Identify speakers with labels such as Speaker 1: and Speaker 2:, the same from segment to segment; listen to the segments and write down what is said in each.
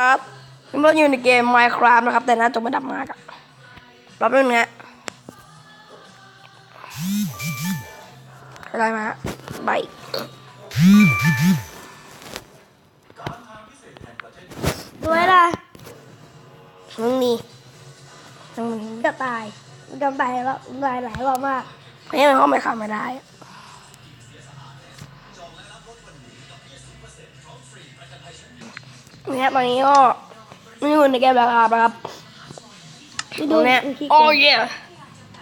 Speaker 1: ครับเมื่ออยู่ในเกม Minecraft นะครับ แต่หน้าจอมันดับมากอะรอบนึงนะอะไรมาใบด้วยล่ะมึงนี่มึงนี่
Speaker 2: จะตายจะตายแล้วตายหลายรอบมาก
Speaker 1: นี่มันเข้าไม่เข้าไม่ได้ อะเนี่ยตอนนี้ก็ไม่อยู่ในเกมแล้วครับนะครับตรงเนี้ยโอ้ย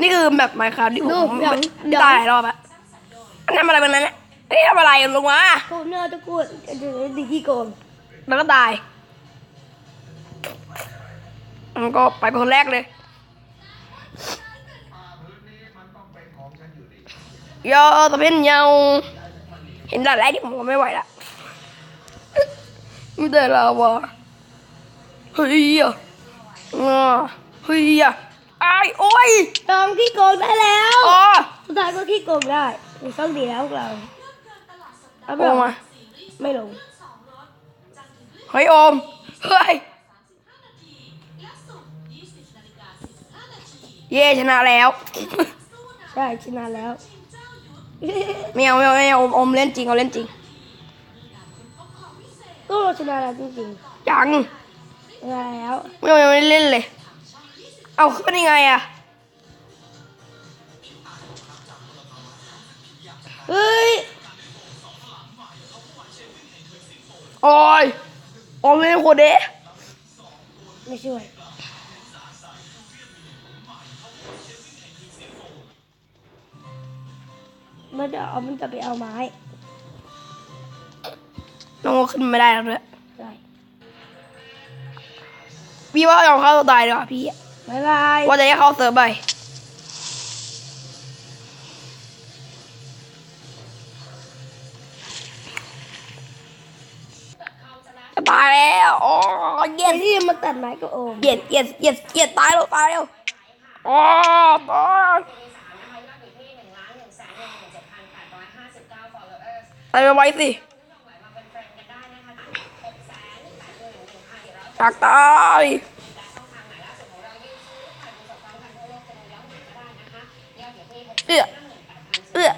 Speaker 1: นี่คือแบบไมค์ครับที่ผมได้หลายรอบอะอันนั้นอะไรเป็นนั้นเนี่ยเฮ้ยทำอะไรลงมา
Speaker 2: โกงเนื้อตะกูดจะดีที่โกง
Speaker 1: แล้วก็ตายมันก็ไปเป็นคนแรกเลยยอตะเพ็นเยาเห็นด่านแรกที่ผมก็ไม่ไหวละ ไม่ได้แล้ววะเฮ้ยอะอ่าเฮ้ยอะไอ้ายโอ้ย
Speaker 2: ลองขี้โกงได้แล้ว
Speaker 1: อ๋อ
Speaker 2: สุดท้ายก็ขี้โกงได้มีช่องดีแล้วพวกเราเอา
Speaker 1: โอมมา
Speaker 2: ไม่ลง
Speaker 1: เฮ้ยโอม เฮ้ย เย่ชนะแล้ว
Speaker 2: ใช่ชนะแล้ว
Speaker 1: ไม่เอาไม่เอาไม่เอาโอมโอมเล่นจริงเอาเล่นจริง
Speaker 2: ก็เราชนะแล้วจริง
Speaker 1: ยัง
Speaker 2: ๆชนะแล้ว
Speaker 1: ไม่เอายังไม่ได้เล่นเลย เอาขึ้นยังไงอะ
Speaker 2: เฮ้ย
Speaker 1: โอ้ยโอมเล่นโคตรเดะ
Speaker 2: ไม่ช่วยมันจะเอามันจะไปเอาไม้
Speaker 1: น้องโอขึ้นไม่ได้แล้วด้วย
Speaker 2: ใช่
Speaker 1: พี่ว่ายอมเข้าตัวตายดีกว่าพี่อะ
Speaker 2: บ๊ายบาย
Speaker 1: ว่าจะให้เข้าเซิร์ฟไปจะตายแล้วอ๋อเย็
Speaker 2: ไอ้
Speaker 1: น
Speaker 2: ที่มาตัดไม้ก็โอม
Speaker 1: เหยียดเหยียดเหยียดเหยียดตายแล้วตายแล้วอ๋อตายตายไปไว้สิ อยากตายเอื้อเอื้อ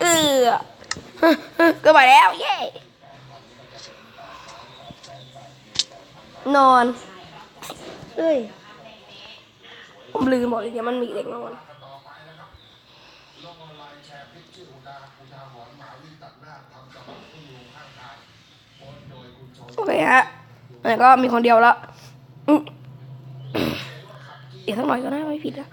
Speaker 1: เอื้อก็ไปแล้ว เย้นอน
Speaker 2: เอ้ย
Speaker 1: ผมลืมหมดเลยเดี๋ยมันมีเด็กนอนโอเคฮะ แล้วก็มีคนเดียวละอืมเดี๋ยวสักหน่อยก็ได้ไม่ผิดนะ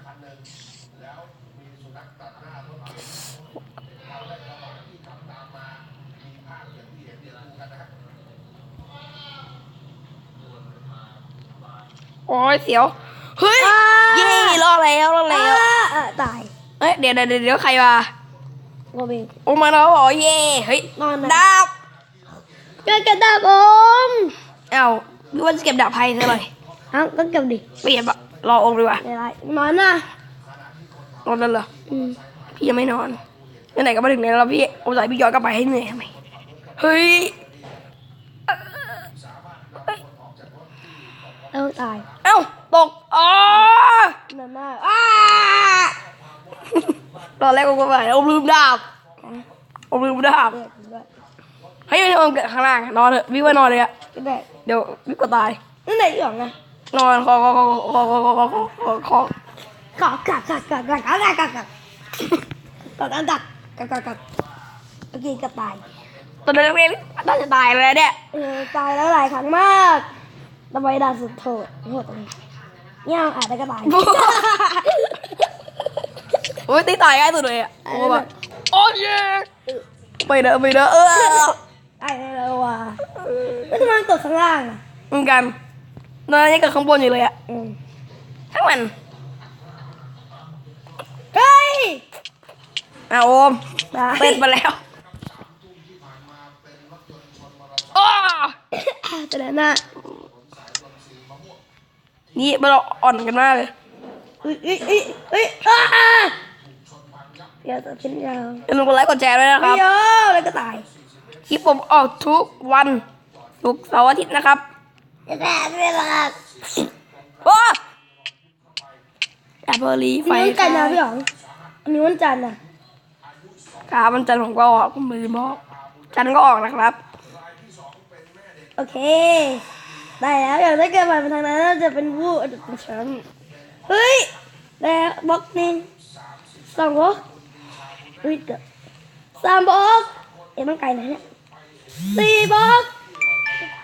Speaker 1: โอ้ยเสียว เฮ้ย เย่รอดแล้วรอด
Speaker 2: อ่า
Speaker 1: แล้ว
Speaker 2: อ่าตาย
Speaker 1: เอ้ยเดี๋ยวเดี๋ยวเดี๋ยวเดี๋ยวใครมา
Speaker 2: โอเมน
Speaker 1: โอ้มาแล้วบอกเย่เฮ้ย
Speaker 2: นอนนะ
Speaker 1: ดาบ
Speaker 2: เจอกระดาษอม
Speaker 1: เอ้าดูว่าจะเก็บดาบไพ่ซะหน่อย
Speaker 2: เอ้าก็เก็บดิ
Speaker 1: เปลี่ยนปะรอองค์ดีกว่า
Speaker 2: ไม่ไรนอนนะ
Speaker 1: นอนแล้วเหรอ
Speaker 2: อืม
Speaker 1: พี่ยังไม่นอนไหนๆก็มาถึงเนี่ยแล้วพี่โอ้ยพี่ย้อนกลับไปให้เหนื่อยทำไมเฮ้ย
Speaker 2: ต้องตาย
Speaker 1: เอ้าตกอ๋อน
Speaker 2: อนมากอ้า
Speaker 1: ตอนแรกกูก็ไปโอ้ลืมดาบโอ้ลืมดาบ
Speaker 2: เด็กด้วย
Speaker 1: เฮ้ยไม่โอมเกิดข้างล่างนอนเถอะพี่ว่านอนเลยอะ
Speaker 2: ก็ได้
Speaker 1: เดี๋ยวพี่ก็ตาย
Speaker 2: นั่นไหนอีกอะนะ
Speaker 1: นอนคอคอคอคอคอคอคอคอคอคอ
Speaker 2: กักกักกักกักกักกักกักกักกักกักกักกักกักกักโอเคก็ตาย
Speaker 1: ตอนนั้นเรียนน่าจะตายแล้วเนี่ย
Speaker 2: เออตายแล้วหลายครั้งมากทำไมด่าสุดโทษโทษตรงนี้เนี่ยอาจจะก็ตาย
Speaker 1: โอ้ยตีตายง่ายสุดเลยอะ
Speaker 2: เออ
Speaker 1: โอ้แบบโอ้ยไปเด้อไปเด้อเออ
Speaker 2: ตายแล้วว่ะ แล้วทำไมมันตกข้างล่างอะ
Speaker 1: เหมือนกันนอนยังเกิดข้างบนอยู่เลยอะ
Speaker 2: อืม
Speaker 1: ทั้งมัน
Speaker 2: เฮ้ย
Speaker 1: อะโอม
Speaker 2: ตาย
Speaker 1: เป็นมาแล้วโอ้า
Speaker 2: แต่ละหน้า
Speaker 1: นี่มันอ่อนกันมากเลย
Speaker 2: เฮ้ยเฮ้ยเฮ้ยเฮ้ยอ้าเดี๋ยวตัวชิ้นยาว
Speaker 1: อย่าลืมกดไลค์กดแชร์ด้วยนะค
Speaker 2: ไม่
Speaker 1: รับ
Speaker 2: ยอมแล้วก็ตาย
Speaker 1: คลิปผมออกทุกวัน ทุกเสาร์อาทิตย์นะครับ
Speaker 2: แต่ไม่รัก
Speaker 1: โอ้แอปเปิลลีไฟ
Speaker 2: มีวันจันทร์นะพี่หยองมีวันจันทร์นะ
Speaker 1: ครับวันจันทร์ผมก็ออกมือบอกจันทร์ก็ออกนะครับ
Speaker 2: โอเค ได้แล้วอย่างถ้าเกิดมาเป็นทางนั้นเราจะเป็นผู้อันดับแชมป์เฮ้ยแล้วบล็อกหนึ่งสองบล็อกเฮ้ยเกือบสามบล็อกเอ๊ะมันไกลไหนเนี่ยสี่บล็อก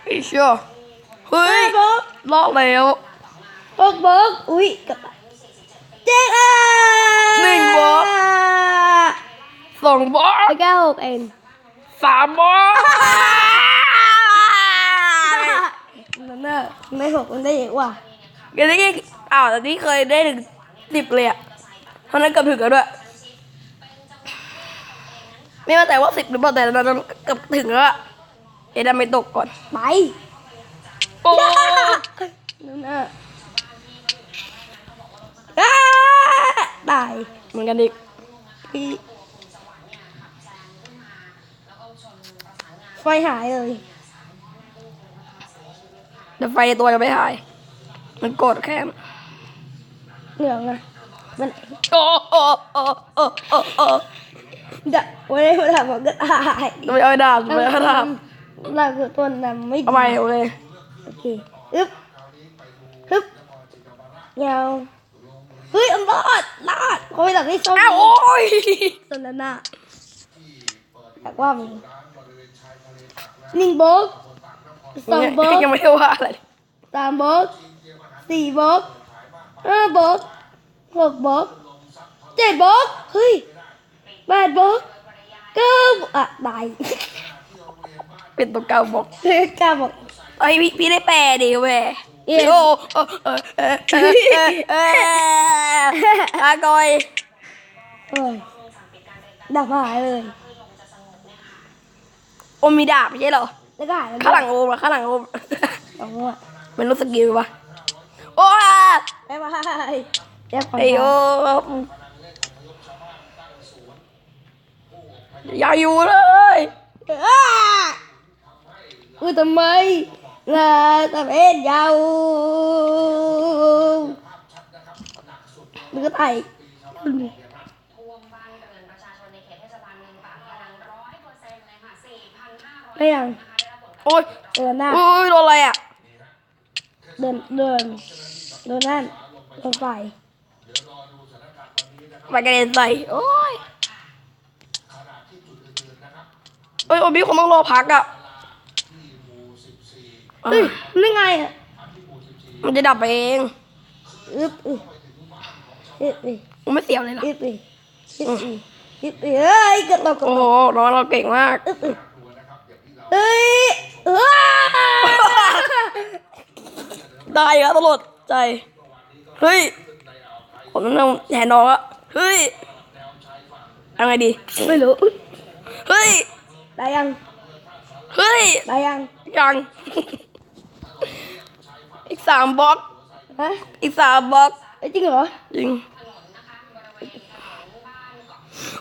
Speaker 1: ไอ้เชี่ยเฮ้ย
Speaker 2: ห้าบล็อก
Speaker 1: รอดแล้ว
Speaker 2: หกบล็อกอุ้ยเกับเจ็ดอะ
Speaker 1: หนึ่งบล็อกสองบล็อก
Speaker 2: แค่หกเอง
Speaker 1: สามบล็อก
Speaker 2: นั่นน่ะไม่หกมันได้เยอะว่ะ
Speaker 1: เดี๋ยวนี้อ้าวแต่นี่เคยได้ถึงสิบเลยอะเพราะนั้นเกือบถึงแล้วด้วยไม่ว่าแต่ว่าสิบหรือเปล่าแต่เราเกือบถึงแล้วอะ เอ็ดาไม่ตกก่อน
Speaker 2: ไป
Speaker 1: โอ้
Speaker 2: นั่นน่ะอ้าตาย
Speaker 1: เหมือนกันอีก
Speaker 2: พี่ไฟหายเลย
Speaker 1: แต่ไฟตัวยังไม่หาย มันกดแค่น
Speaker 2: เหลืองอะมัน
Speaker 1: โอ้โอ้โอ้โอ้โอ้โอ้
Speaker 2: จะวันนี้มาถามบอกก็ตาย
Speaker 1: ไม่เอาดาบไม่เอาดาบ
Speaker 2: เราคือต้นน้ำไม่ดี
Speaker 1: เอาไปโอเค
Speaker 2: โอเคอึ๊บฮึบยาวเฮ้ยรอดรอดเขาไปหลักที่ส้ม
Speaker 1: อ้าวโอ้ย
Speaker 2: ต้นนั้นน่ะอยากว่ามีหนึ่งบล็อกสองบล็อก
Speaker 1: ยังไม่ได้ว่าอะไร
Speaker 2: สามบล็อกสี่บล็อกห้าบล็อกหกบล็อกเจ็ดบล็อกเฮ้ยแปดบล็อกเก้าอะตาย
Speaker 1: เป็นตัวเก่าบอก
Speaker 2: เก้าบล็อก
Speaker 1: ไอยพี่พี่ได้แปลดิเว้ย
Speaker 2: เย้
Speaker 1: โอ้เออเออเออเออเออเอออากอย
Speaker 2: เอ้ยดับหายเลย
Speaker 1: โอมมีดาบไม่ใช่เหรอ
Speaker 2: แล้วก็หายแล้ว
Speaker 1: ข้างหลังโอมเหรอข้างหลังโอม
Speaker 2: สองอะ
Speaker 1: มันรู้สกิลปะโอ้ย
Speaker 2: บ๊ายบายเรียบร้อย
Speaker 1: ไอโอมอย่าอยู่เลย
Speaker 2: อ้า อุ้ยทำไมล่ะทำเอ็นยาวมันก็ไต่
Speaker 3: รวมบ้านเรือนประชาชนในเขตเทศบาลเมืองปากพนังร้อยเปอร์เซ็นต์เลยค่ะ4,500
Speaker 2: ไม่ยัง
Speaker 1: โอ้ย
Speaker 2: เดินหน้า
Speaker 1: โอ้ยโดนอะไรอะ
Speaker 2: เดินเดินเดินนั่นเดินไฟ
Speaker 1: ไปกระเด็นใส่โอ้ยเอ้ยโอมพี่คงต้องรอพักอะ
Speaker 2: เฮ้ยนี่ไงอะ
Speaker 1: มันจะดับไปเอง
Speaker 2: อึ๊บอึ๊บอึ๊บอึ๊บ
Speaker 1: ผมไม่เสียวเลยนะ
Speaker 2: อึ๊บอึ๊บอึ๊บอึ๊บอึ๊บอึ๊บเฮ้ยกระตกกระ
Speaker 1: โอ้
Speaker 2: ต
Speaker 1: โห
Speaker 2: ก
Speaker 1: น้องเราเก่งมาก
Speaker 2: อึ๊บอึ๊บเฮ้ยเอ้า
Speaker 1: ได้แล้วตลอดใจ เฮ้ย ผมต้องนั่งแทนน้องอะเฮ้ยเอาไงดี
Speaker 2: ไม่รู้
Speaker 1: เฮ้ย
Speaker 2: ได้ยัง
Speaker 1: เฮ้ย
Speaker 2: ได้ยัง
Speaker 1: ยังอีก สามบล็อก
Speaker 2: ฮะ
Speaker 1: อีกสามบล็อก
Speaker 2: เอ้ยจริงเหรอ
Speaker 1: จริง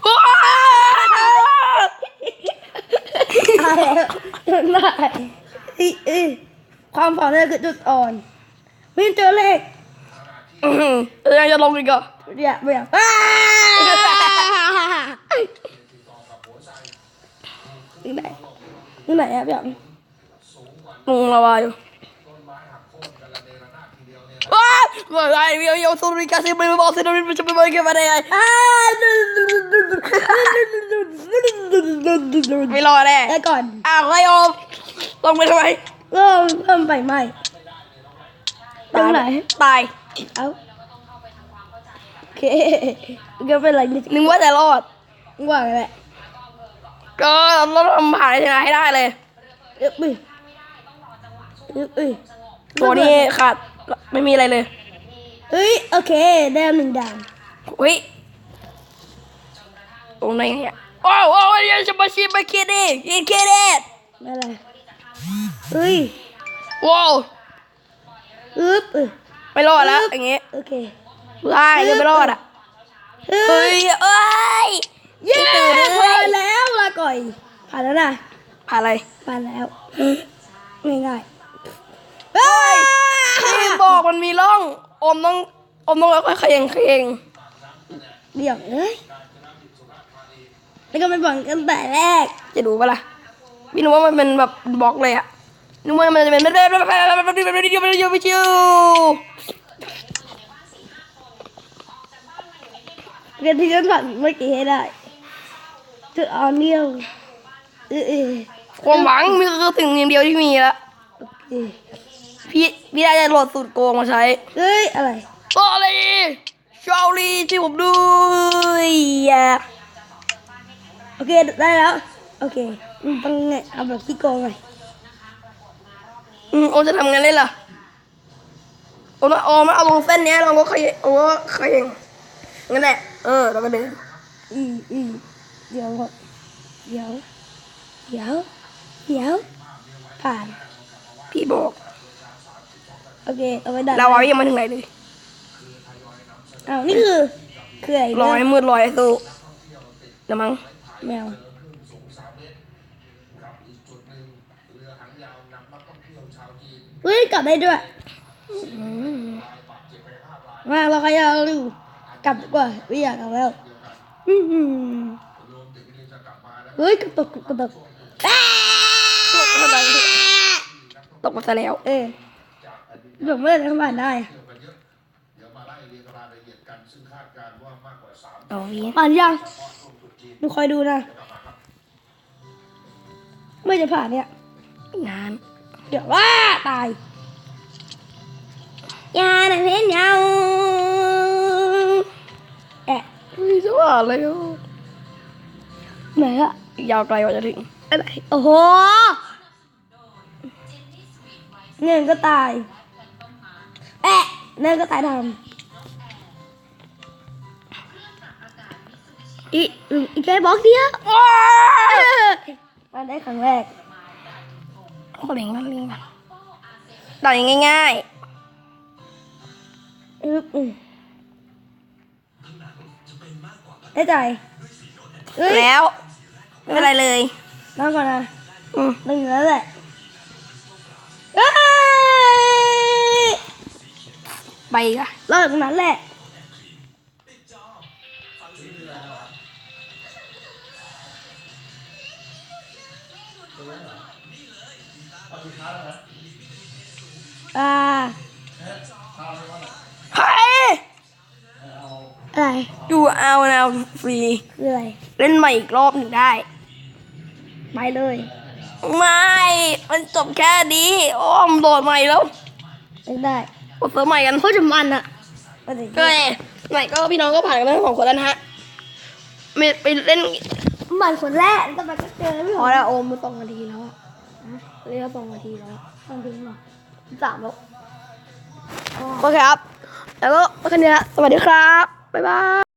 Speaker 1: ว้าว
Speaker 2: ตายแล้วจนได้เอ้ยเอ้ยความฝันนี่คือจุดอ่อนไม่เจอเลข
Speaker 1: อื้อหือเออยังจะลงอีกเหรอ
Speaker 2: เดี๋ยวเดี๋ยวอ้านี่ไหนนี่ไหนอะพี่หยอง
Speaker 1: ลงละวายอยู่ ว้าวเมื่อไรเวียวโยสุริกาซิบิลบอสซินบิลจะไปบอกกันมาได้ไง
Speaker 2: อ้า
Speaker 1: ไม่รอแน่
Speaker 2: ได้ก่อน
Speaker 1: อ้าวไรออมลงไปทำไม
Speaker 2: เริ่มเริ่มไฟไหม้ตรงไหน
Speaker 1: ตาย
Speaker 2: เอ้าโอเคก็เป็นไรนิด
Speaker 1: นึกว่าจะรอด
Speaker 2: ว่าไงแหละ
Speaker 1: ก็เราต้องทำผ่านชนะให้ได้เลย
Speaker 2: เอ๊ะอุ้ยเอ๊ะอุ้ย
Speaker 1: ตัวนี้ขาดไม่มีอะไร เลย
Speaker 2: เฮ้ยโอเคได้หนึ่งด่าน
Speaker 1: อุ้ยตรงไหนเนี่ยโอ้โหเดี๋ยวจะมาชิมมาคิดดิกินคิดดิ
Speaker 2: ไม่อะไรเฮ้ย
Speaker 1: ว้าว
Speaker 2: อึ๊บอึ๊บ
Speaker 1: ไม่รอดแล้วอย่างงี้
Speaker 2: โอเค
Speaker 1: ได้จะไม่รอดอะ
Speaker 2: เฮ้
Speaker 1: เฮ้
Speaker 2: ย
Speaker 1: ยเอ้ย
Speaker 2: เย้
Speaker 1: ตื่นเลย
Speaker 2: ผ่านแล้วลาก่อยผ่านแล้วนะ
Speaker 1: ผ่านอะไร
Speaker 2: ผ่านแล้วง่ายง่ายๆเอ้
Speaker 1: มันมีร่อง อมต้องอมต้องค่อยๆเขย่งเขย่ง
Speaker 2: เดี๋ยวเอ้ยแล้วก็มันบอกกันแต่แรก
Speaker 1: จะดูปะล่ะพี่นึกว่ามันเป็นแบบบล็อกเลยอะนึกว่ามันจะเป็นแบบแบบแบบแบบแบบแบบแบบแบบแบบแบบชิว
Speaker 2: เรียนที่ฉันผ่านเมื่อกี้ให้ได้จุดอ่อนเดียวเออเออ
Speaker 1: ความหวังมีคือสิ่งเดียวที่มีละ
Speaker 2: โอเค
Speaker 1: พี่พี่ได้จะโหลดสูตรโกงมาใช้
Speaker 2: เฮ้ยอะไร
Speaker 1: โอ้เลยชาวลีที่ผมด้วยอะ
Speaker 2: โอเคได้แล้ว โอเคมันต้องไงเอาแบบขี้โกงหน่อย
Speaker 1: อืมโอจะทำไงเล่นล่ะโอ้มาโอ้มาเอาลงเส้นเนี้ยลองก็ขยโอ้ขยงงั้นแหละเออแล้วก็เดิน
Speaker 2: อืมอืมเดี๋ยวก่อนเดี๋ยวเดี๋ยวเดี๋ยวผ่าน
Speaker 1: พี่บอก
Speaker 2: โอเค เอาไว้ดัน
Speaker 1: เราเอายังมาถึงไหนเลย
Speaker 2: อ้าวนี่คือคืออะไร
Speaker 1: ลอยมืดลอยสู้นะมั้ง
Speaker 2: แมวเฮ้ยกลับได้ด้วยมาเราขยันดูกลับดีกว่าไม่อยากเอาแล้วอื้อหือเฮ้ยกระตุกกระตุกอ้า
Speaker 1: ตกมาซะแล้ว
Speaker 2: เออ หลงไม่ได้ทำบ้านได้
Speaker 1: เอาวี
Speaker 2: ผ่านยังดูคอยดูนะเมื่อจะผ่านเนี่ย
Speaker 1: นาน
Speaker 2: เดี๋ยวว่าตายยาหนังเพนยาวแอะ
Speaker 1: ไม่จะว่าอะไรอะ
Speaker 2: ไหนอะ
Speaker 1: ยาวไกลกว่าจะถึง
Speaker 2: อะไรโอ้โหเงินก็ตาย แอะเงินก็ตายทำอีอืมอีกแค่บล็อกเดียวมาได้ครั้งแรก
Speaker 1: โอ้เล็งมันเล็งมันต่อยง่าย
Speaker 2: อึ๊บอืมได้ใจเอ้ย
Speaker 1: ๆแล้วไม่เป็นไรเลย
Speaker 2: นอนก่อนนะ
Speaker 1: อืม
Speaker 2: ตึงอยู่แล้วแหละ
Speaker 1: ไปอีกอะ
Speaker 2: รอดตรงนั้นแหละอ่า
Speaker 1: เฮ้ย
Speaker 2: อะไร
Speaker 1: ดูเอานะฟรี
Speaker 2: คืออะไร
Speaker 1: เล่นใหม่อีกรอบหนึ่งได้
Speaker 2: ไปเลย
Speaker 1: ไม่ มันจบแค่นี้โอ้มโดดใหม่แล้ว
Speaker 2: ไม่ได้
Speaker 1: กดเซิร์ฟใหม่กัน
Speaker 2: โคตรจะมันอะไปดิ
Speaker 1: ก็เลยไหนก็พี่น้องก็ผ่านกันทั้งสองคนแล้วนะฮะไม่ไปเล่น
Speaker 2: มันคนแรกต่อไปก็เจอไม่
Speaker 1: พ
Speaker 2: พ
Speaker 1: อ
Speaker 2: อ
Speaker 1: แล้
Speaker 2: แล้วว
Speaker 1: โอมมาสองนาทีแล้วอะเรียกสองนาทีแล้วอะ
Speaker 2: ตอนทิ้งเหรอ
Speaker 1: สามแล้วโอเคครับ แล้วก็แค่นี้ละสวัสดีครับ บ๊ายบาย